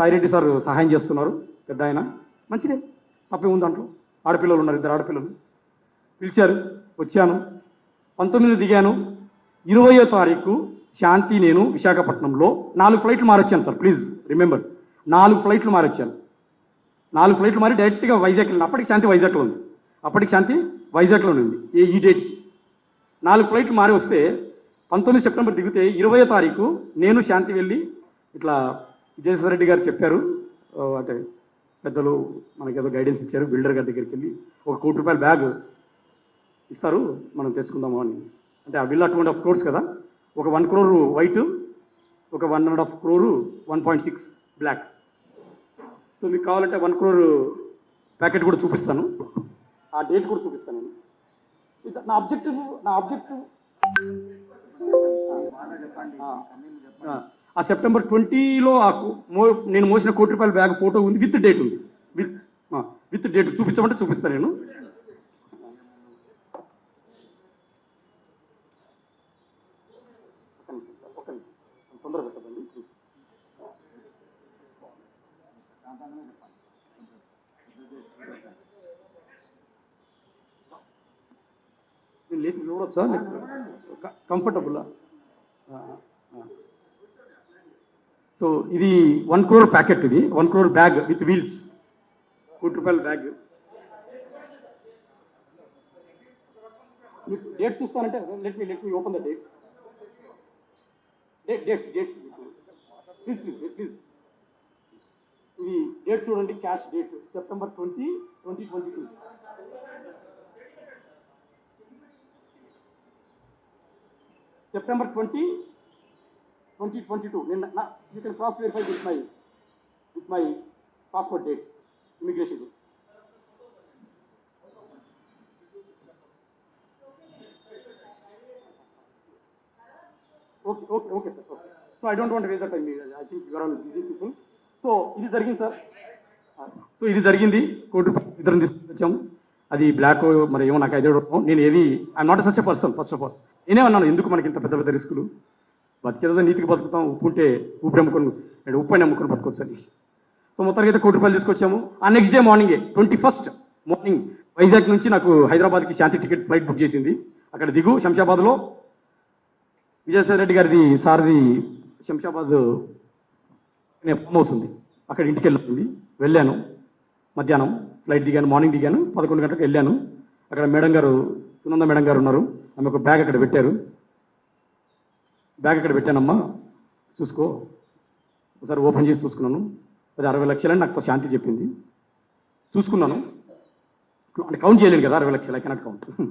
Sai Reddy sir సహాయం చేస్తున్నారు పెద్ద ఆయన. మంచిదే. తప్పే ఉంది దాంట్లో. ఆడపిల్లలు ఉన్నారు ఇద్దరు ఆడపిల్లలు. పిలిచారు వచ్చాను. పంతొమ్మిది దిగాను. ఇరవయో తారీఖు శాంతి నేను విశాఖపట్నంలో. నాలుగు ఫ్లైట్లు మారొచ్చాను సార్ ప్లీజ్ రిమెంబర్. నాలుగు ఫ్లైట్లు మారొచ్చాను. నాలుగు ఫ్లైట్లు మారి డైరెక్ట్గా వైజాగ్ వెళ్ళిన అప్పటికి శాంతి వైజాగ్లో ఉంది. అప్పటికి శాంతి వైజాగ్లో ఉంది ఏ ఈ డేట్కి. నాలుగు ఫ్లైట్లు మారి వస్తే పంతొమ్మిది సెప్టెంబర్ దిగితే ఇరవై తారీఖు నేను శాంతి వెళ్ళి ఇట్లా విజయసాయి రెడ్డి గారు చెప్పారు. అంటే పెద్దలు మనకి ఏదో గైడెన్స్ ఇచ్చారు బిల్డర్ గారి దగ్గరికి వెళ్ళి ఒక కోటి రూపాయల బ్యాగ్ ఇస్తారు మనం తెచ్చుకుందాము అని. అంటే ఆ బిల్ అటువంటి ఆఫ్ క్రోర్స్ కదా? ఒక వన్ క్రోరు వైట్ ఒక one and half crore one point six black so మీకు కావాలంటే వన్ క్రోర్ ప్యాకెట్ కూడా చూపిస్తాను. ఆ డేట్ కూడా చూపిస్తాను నేను. నా ఆబ్జెక్టివ్ నా ఆబ్జెక్టివ్ ఆ సెప్టెంబర్ ట్వంటీలో ఆ మో నేను మోసిన కోటి రూపాయల బ్యాగ్ ఫోటో ఉంది విత్ డేట్ ఉంది. విత్ విత్ డేట్ చూపించమంటే చూపిస్తాను నేను. సార్, నేను లేచి చూడొచ్చా? కంఫర్టబుల్లా సో ఇది వన్ క్రోర్ ప్యాకెట్ ఇది. One crore bag with wheels. కోటి రూపాయల bag. Date చూస్తానంటే let me let me open the date date date date please please please ఇది డేట్ చూడండి cash date September twenty twenty twenty two September twenty twenty twenty two నిన్న you can cross verify with my with my passport dates immigration okay okay okay sir okay so I don't want rage time I think you're all busy people so ఇది జరిగింది sir so ఇది జరిగింది. కోటి రూపాయలు ఇద్దరం తీసుకొచ్చాము. అది black మరి ఏమో నాకు ఐడియా నేను ఏది I'm not such a person first of all నేనేమన్నాను ఎందుకు మనకి ఇంత పెద్ద పెద్ద రిస్కులు బతికేదో నీతికి బతుకుతాం ఉప్పు ఉంటే ఉప్పు నమ్ముకొని ఉప్పు అని అమ్ముకొని సో మొత్తానికి అయితే కోటి రూపాయలు తీసుకొచ్చాము. ఆ నెక్స్ట్ డే మార్నింగే ట్వంటీ ఫస్ట్ మార్నింగ్ వైజాగ్ నుంచి నాకు హైదరాబాద్కి శాంతి టికెట్ ఫ్లైట్ బుక్ చేసింది. అక్కడ దిగు శంషాబాద్లో. విజయసాయి రెడ్డి గారిది సార్ది శంషాబాద్ అనే ఫామ్ హౌస్ ఉంది. అక్కడ ఇంటికి వెళ్ళింది వెళ్ళాను. మధ్యాహ్నం ఫ్లైట్ దిగాను మార్నింగ్ దిగాను పదకొండు గంటలకు వెళ్ళాను. అక్కడ మేడం గారు సునంద మేడం గారు ఉన్నారు. ఆమె ఒక బ్యాగ్ అక్కడ పెట్టారు. బ్యాగ్ ఇక్కడ పెట్టానమ్మా. చూసుకో. ఒకసారి ఓపెన్ చేసి చూసుకున్నాను. అది అరవై లక్షలని నాకు శాంతి చెప్పింది. చూసుకున్నాను. అంటే కౌంట్ చేయలేను కదా అరవై లక్షలు ఐ కెనాట్ కౌంట్.